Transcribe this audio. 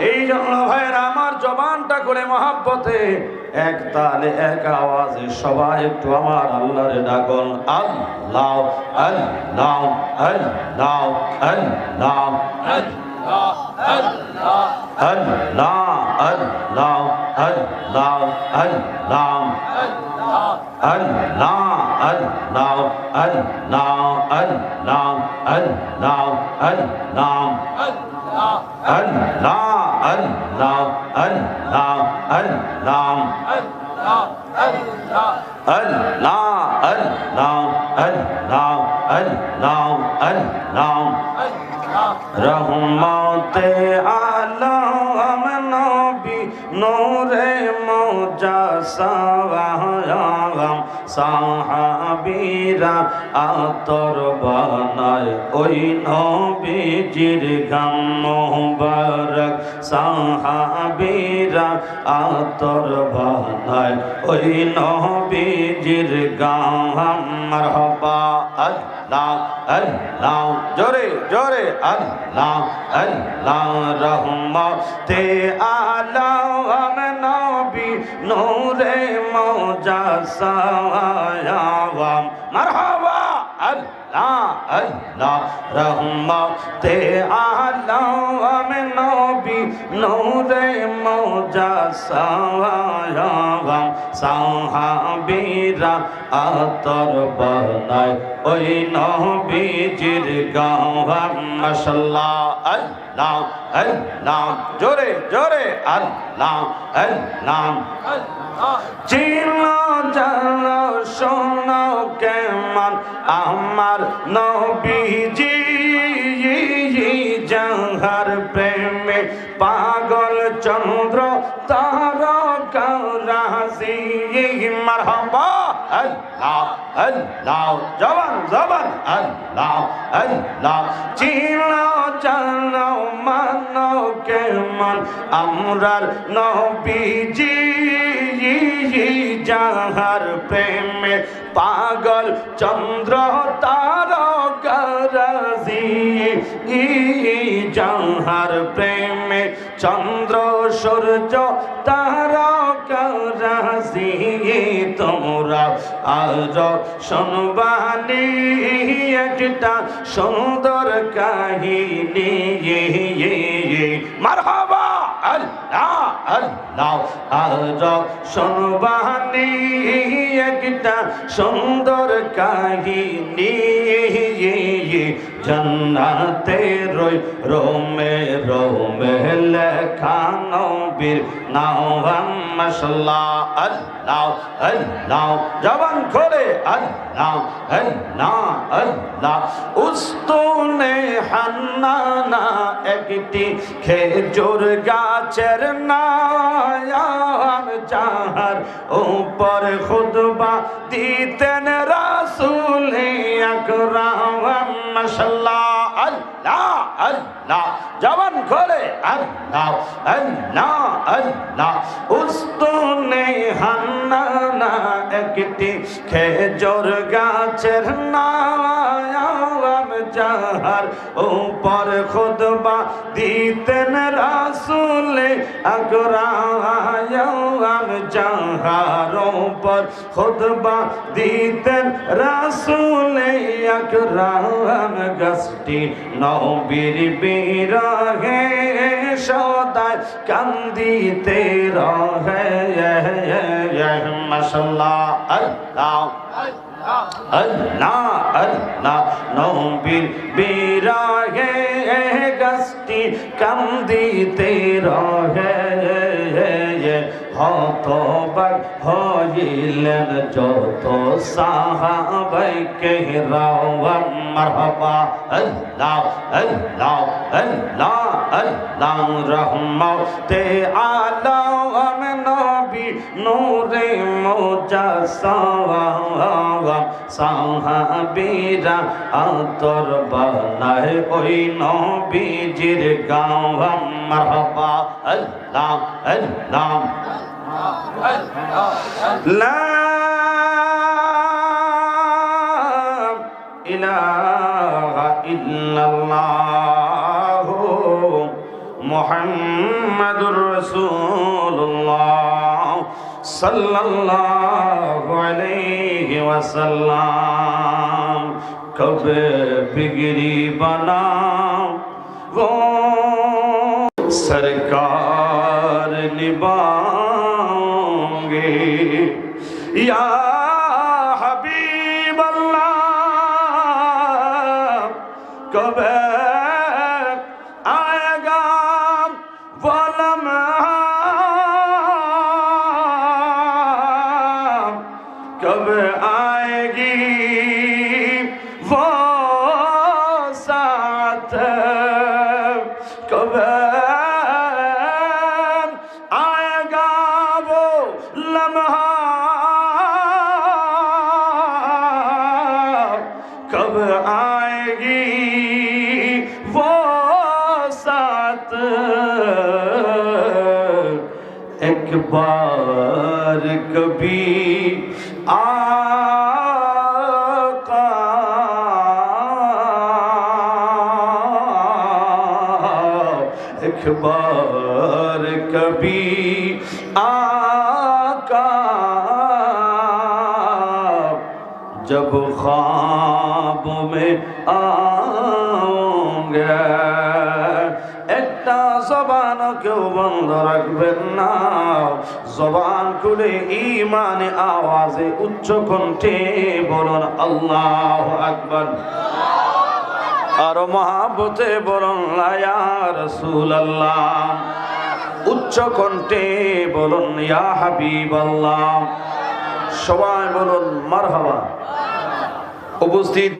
এই জন্য ভাইয়েরা আমার জবানটা করে মহাব্বতে এক তালে এক আওয়াজে সবাই একটু আমার আল্লাহরে ডাকন আল্লাহ আল্লাহ আল্লাহ আল্লাহ আল্লাহ আল্লাহ আল্লাহ আল্লাহ Allah, Allah, Allah, Allah, Allah, Allah. Allah, Allah, Allah, Allah. Allah, Allah, Allah, Allah, Allah. রহমতে আলম নবী নূরে মোজাসাম সাহাবীরা আতর বানায় ওই নবীজির গাম মোবারক। সাহাবীরা আতর বানায় ওই নবীজির গাম মারহাবা আল্লাহ আল্লাহ, জোরে জোরে, আল্লাহ আল্লাহ, রহমতে আলম নবী নূরে মোজাসাম মারহাবা। আল্লাহ আল্লাহ রহমতে আতর বানায় ওই নবীজির গাওয়াম মাশাল্লাহ। আল্লাহ আল্লাহ জোরে জোরে। আল্লাহ আল্লাহ। চিন জানো, শোনো কেমন আমার নবীজি আল্লাহ আল্লাহ জবান জবান আল্লাহ আল্লাহ চিনা, জানো, মানো কেমন আমরার নবীজি যাহার প্রেমে পাগল চন্দ্র তার গরজি যাহার প্রেমে চন্দ্র, সূর্য, তার তোমরা। আজ শোনবানি একটা সুন্দর কাহিনী মারহাবা আল্লাহ আল্লাহ। আজ শোনবানি একটা সুন্দর কাহিনী। জন্নাতে রই, রোমে রোমে লেখানো বীর নাওয়াম মশলা আল্লাহ আল্লাহ। জবান খোলে, আল্লাহ আল্লাহ আল্লাহ। উস্তুনে হান্নানা, একটি খেজুর গাছের নায়াম যাহার উপর খুদবা দিতেন রাসুল আকরাম মাশাল্লাহ। আল্লাহ আল্লাহ জবান খোলে আল্লাহ আল্লাহ আল্লাহ উস্তুনে হান্নানা একটি খেজুর গাছের নায়াম যাহার উপর খুদবা দিতেন রাসূলে আকরাম যাহার উপর খুদবা দিতেন রাসূলে আকরাম গাছটি নবীর বিরহে সদায় কান্দিতে রহে। মাশাল্লাহ। আল্লাহ। আল্লাহ আল্লাহ। নবীর বিরাগে গাছটি কান্দিতে রহে। হতবাক হইলেন যত সাহাবাইকে রাওয়াম মারহাবা। আল্লাহ আল্লাহ আল্লাহ আল্লাহ রহমতে আলম নবী নূরে মোজাসাওয়াম সাহাবীরা আতর বানায় ওই নবীজির গাওয়াম মারহাবা। আল্লাহ আল্লাহ لا إله إلا الله محمد رسول الله صلى الله عليه وسلم. کب بگری بنا. وہ سرکار come back. اخبار کبھی آقا ایک کبھی آقا جب خواب میں آؤں گے একটা জবান কেউ বন্ধ রাখবেন না। জবান খুলে ইমানে আওয়াজে উচ্চ কণ্ঠে বলুন, আল্লাহ আকবর। আর মহাবতে বলুন লায়া রসুল আল্লাহ উচ্চ কণ্ঠে বলুন, ইয়া আল্লাহ সবাই বলুন, মারহাবা। উপস্থিত